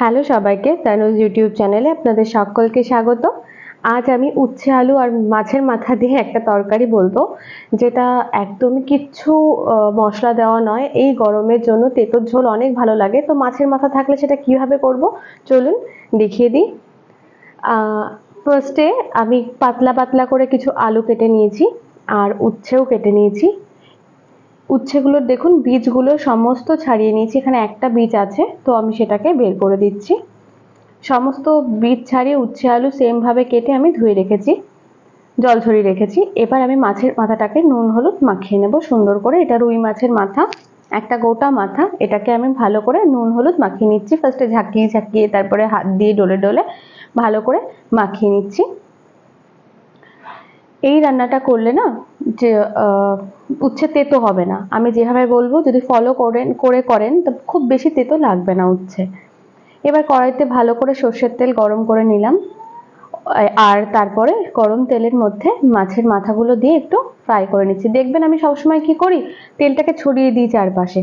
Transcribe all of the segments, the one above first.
Hello সবাইকে, Tanuj YouTube চ্যানেলে আপনাদের সকলকে স্বাগত। আজ আমি উচ্ছে আলু আর মাছের মাথা দিয়ে একটা তরকারি বলব, যেটা একদমই কিচ্ছু মশলা দেওয়া নয়। এই গরমের জন্য তেঁতোর ঝোল অনেক ভালো লাগে। তো মাছের মাথা থাকলে সেটা কীভাবে করব? চলুন দেখিয়ে দিই। ফার্স্টে আমি পাতলা পাতলা করে কিছু আলু কেটে নিয়েছি, আর উচ্ছেও কেটে নিয়েছি। উচ্ছেগুলোর দেখুন, বীজগুলো সমস্ত ছাড়িয়ে নিয়েছি। এখানে একটা বীজ আছে, তো আমি সেটাকে বের করে দিচ্ছি। সমস্ত বীজ ছাড়িয়ে উচ্ছে, আলু সেমভাবে কেটে আমি ধুয়ে রেখেছি, জল ছড়িয়ে রেখেছি। এবার আমি মাছের মাথাটাকে নুন, হলুদ মাখিয়ে নেব সুন্দর করে। এটা রুই মাছের মাথা, একটা গোটা মাথা। এটাকে আমি ভালো করে নুন, হলুদ মাখিয়ে নিচ্ছি। ফার্স্টে ঝাঁকিয়ে ঝাঁকিয়ে তারপরে হাত দিয়ে ডলে ডলে ভালো করে মাখিয়ে নিচ্ছি। এই রান্নাটা করলে না যে উচ্ছে তেতো হবে না। আমি যেভাবে বলব, যদি ফলো করেন, করে করেন, তো খুব বেশি তেতো লাগবে না উচ্ছে। এবার কড়াইতে ভালো করে সর্ষের তেল গরম করে নিলাম। আর তারপরে গরম তেলের মধ্যে মাছের মাথাগুলো দিয়ে একটু ফ্রাই করে নিচ্ছি। দেখবেন আমি সবসময় কি করি, তেলটাকে ছড়িয়ে দিই চারপাশে,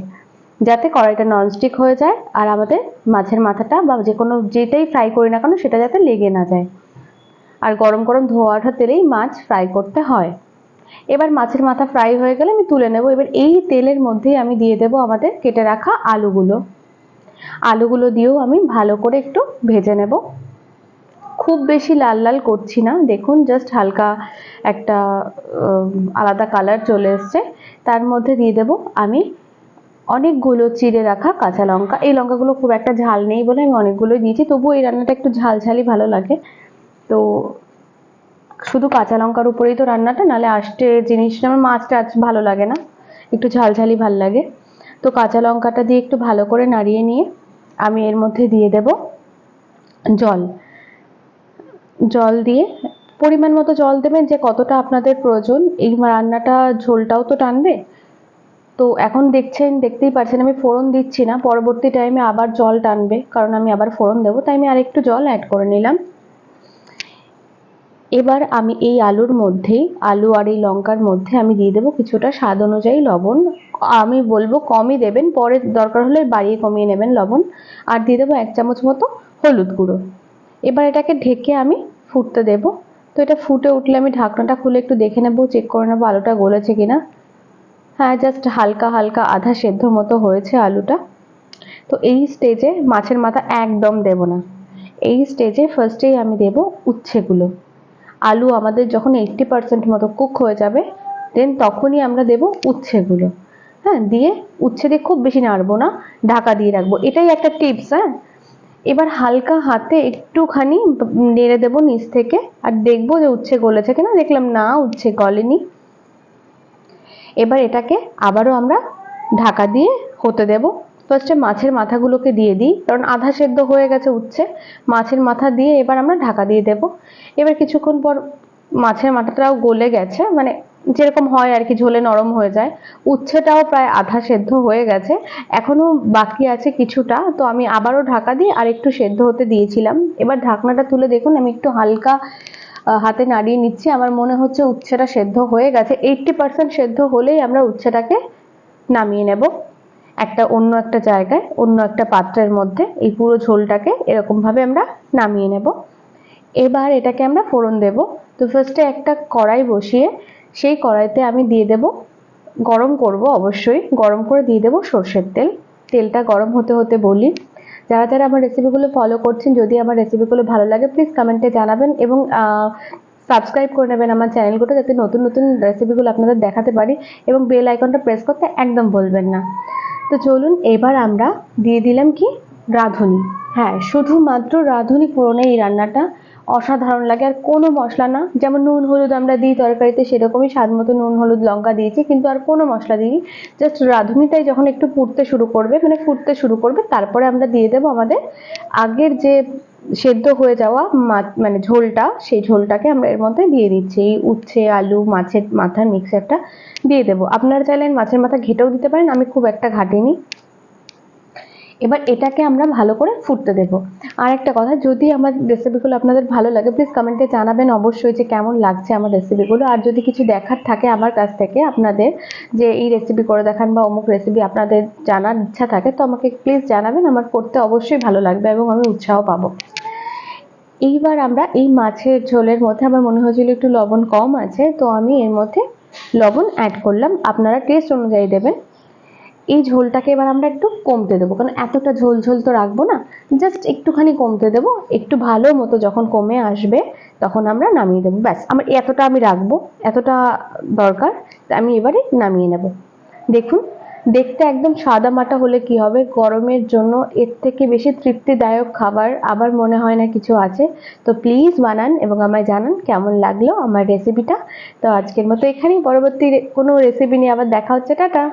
যাতে কড়াইটা ননস্টিক হয়ে যায় আর আমাদের মাছের মাথাটা বা যে কোনো যেটাই ফ্রাই করি না কেন, সেটা যাতে লেগে না যায়। আর গরম গরম ধোয়া ওঠা তেলেই মাছ ফ্রাই করতে হয়। এবার মাছের মাথা ফ্রাই হয়ে গেলে আমি তুলে নেব। এবার এই তেলের মধ্যেই আমি দিয়ে দেব আমাদের কেটে রাখা আলুগুলো। আলুগুলো দিয়েও আমি ভালো করে একটু ভেজে নেব। খুব বেশি লাল লাল করছি না। দেখুন জাস্ট হালকা একটা আলাদা কালার চলে এসছে। তার মধ্যে দিয়ে দেব আমি অনেকগুলো চিড়ে রাখা কাঁচা লঙ্কা। এই লঙ্কাগুলো খুব একটা ঝাল নেই বলে আমি অনেকগুলো দিয়েছি। তবুও এই রান্নাটা একটু ঝাল ঝালই ভালো লাগে। তো শুধু কাঁচা লঙ্কার উপরেই তো রান্নাটা, নালে আষ্টে জিনিসটা আমার মাছটা আজ ভালো লাগে না, একটু ঝালঝালি ভালো লাগে। তো কাঁচা লঙ্কাটা দিয়ে একটু ভালো করে নাড়িয়ে নিয়ে আমি এর মধ্যে দিয়ে দেব জল। জল দিয়ে, পরিমাণ মতো জল দেবেন যে কতটা আপনাদের প্রয়োজন। এই রান্নাটা ঝোলটাও তো টানবে। তো এখন দেখছেন, দেখতেই পাচ্ছেন আমি ফোড়ন দিচ্ছি না, পরবর্তী টাইমে আবার জল টানবে, কারণ আমি আবার ফোড়ন দেবো, তাই আমি আরেকটু জল অ্যাড করে নিলাম। এবার আমি এই আলুর মধ্যেই আলু আর এই লঙ্কার মধ্যে আমি দিয়ে দেবো কিছুটা স্বাদ অনুযায়ী লবণ। আমি বলব কমই দেবেন, পরে দরকার হলে বাড়িয়ে কমিয়ে নেবেন লবণ। আর দিয়ে দেবো এক চামচ মতো হলুদ গুঁড়ো। এবার এটাকে ঢেকে আমি ফুটতে দেবো। তো এটা ফুটে উঠলে আমি ঢাকনাটা খুলে একটু দেখে নেব, চেক করে নেব আলুটা গলেছে কিনা। হ্যাঁ জাস্ট হালকা হালকা আধা সেদ্ধ মতো হয়েছে আলুটা। তো এই স্টেজে মাছের মাথা একদম দেব না। এই স্টেজে ফার্স্টেই আমি দেব উচ্ছেগুলো। আলু আমাদের যখন এইট্টি পার্সেন্ট মতো কুক হয়ে যাবে দেন তখনই আমরা দেব উচ্ছেগুলো। হ্যাঁ দিয়ে উচ্ছে দিয়ে খুব বেশি নাড়বো না, ঢাকা দিয়ে রাখব। এটাই একটা টিপস হ্যাঁ? এবার হালকা হাতে একটুখানি নেড়ে দেবো নিচ থেকে, আর দেখব যে উচ্ছে গলেছে কিনা। দেখলাম না, উচ্ছে গলেনি। এবার এটাকে আবারও আমরা ঢাকা দিয়ে হতে দেব। ফার্স্টে মাছের মাথাগুলোকে দিয়ে দিই, কারণ আধা সেদ্ধ হয়ে গেছে উচ্ছে। মাছের মাথা দিয়ে এবার আমরা ঢাকা দিয়ে দেব। এবার কিছুক্ষণ পর মাছের মাথাটাও গলে গেছে মানে যেরকম হয় আর কি, ঝোলে নরম হয়ে যায়। উচ্ছেটাও প্রায় আধা সেদ্ধ হয়ে গেছে এখনও বাকি আছে কিছুটা। তো আমি আবারও ঢাকা দিয়ে আর একটু সেদ্ধ হতে দিয়েছিলাম। এবার ঢাকনাটা তুলে দেখুন, আমি একটু হালকা হাতে নাড়িয়ে নিচ্ছি। আমার মনে হচ্ছে উচ্ছেটা সেদ্ধ হয়ে গেছে। এইটটি পার্সেন্ট সেদ্ধ হলেই আমরা উচ্ছেটাকে নামিয়ে নেব। একটা অন্য একটা জায়গায়, অন্য একটা পাত্রের মধ্যে এই পুরো ঝোলটাকে এরকমভাবে আমরা নামিয়ে নেব। এবার এটাকে আমরা ফোড়ন দেব। তো ফার্স্টে একটা কড়াই বসিয়ে সেই কড়াইতে আমি দিয়ে দেব, গরম করব অবশ্যই, গরম করে দিয়ে দেব সর্ষের তেল। তেলটা গরম হতে হতে বলি। যারা যারা আমার রেসিপিগুলো ফলো করছেন, যদি আমার রেসিপিগুলো ভালো লাগে প্লিজ কমেন্টে জানাবেন এবং সাবস্ক্রাইব করে নেবেন আমার চ্যানেলগুলো যাতে নতুন নতুন রেসিপিগুলো আপনাদের দেখাতে পারি এবং বেল আইকনটা প্রেস করতে একদম বলবেন না। তো চলুন এবার আমরা দিয়ে দিলাম কি রাঁধুনি। হ্যাঁ শুধুমাত্র রাঁধুনি ফোড়নে এই রান্নাটা অসাধারণ লাগে। আর কোনো মশলা না, যেমন নুন, হলুদ আমরা দিই তরকারিতে, সেরকমই স্বাদ মতো নুন, হলুদ, লঙ্কা দিয়েছি, কিন্তু আর কোনো মশলা দিই জাস্ট রাঁধুনিটাই যখন একটু ফুটতে শুরু করবে মানে ফুটতে শুরু করবে, তারপরে আমরা দিয়ে দেবো আমাদের আগের যে সেদ্ধ হয়ে যাওয়া মানে ঝোলটা, সেই ঝোলটাকে আমরা এর মধ্যে দিয়ে দিচ্ছি। এই উচ্ছে, আলু, মাছের মাথার মিক্সারটা দিয়ে দেবো। আপনারা চাইলেন মাছের মাথা ঘেটেও দিতে পারেন, আমি খুব একটা ঘাটিনি। এবার এটাকে আমরা ভালো করে ফুটতে দেবো। আর একটা কথা, যদি আমার রেসিপিগুলো আপনাদের ভালো লাগে প্লিজ কমেন্টে জানাবেন অবশ্যই যে কেমন লাগছে আমার রেসিপিগুলো আর যদি কিছু দেখার থাকে আমার কাছ থেকে আপনাদের, যে এই রেসিপি করে দেখান বা অমুক রেসিপি আপনাদের জানার ইচ্ছা থাকে, তো আমাকে প্লিজ জানাবেন, আমার করতে অবশ্যই ভালো লাগবে এবং আমি উৎসাহ পাবো। এইবার আমরা এই মাছের ঝোলের মধ্যে, আমার মনে হয়েছিল একটু লবণ কম আছে, তো আমি এর মধ্যে লবণ অ্যাড করলাম। আপনারা টেস্ট অনুযায়ী দেবেন। এই ঝোলটাকে এবার আমরা একটু কমতে দেবো। কারণ এতটা ঝোল ঝোল তো রাখব না। জাস্ট একটুখানি কমতে দেবো। একটু ভালো মতো যখন কমে আসবে, তখন আমরা নামিয়ে দেবো। ব্যাস, আমার এতটা আমি রাখব, এতটা দরকার আমি এবারে নামিয়ে নেব। দেখুন, দেখতে একদম সাদা মাটা হলে কি হবে? গরমের জন্য এর থেকে বেশি তৃপ্তিদায়ক খাবার আবার মনে হয় না কিছু আছে। তো প্লিজ বানান এবং আমায় জানান কেমন লাগল আমার রেসিপিটা তো আজকের মতো এখানেই। পরবর্তী কোনো রেসিপি নিয়ে আবার দেখা হচ্ছে। টাটা!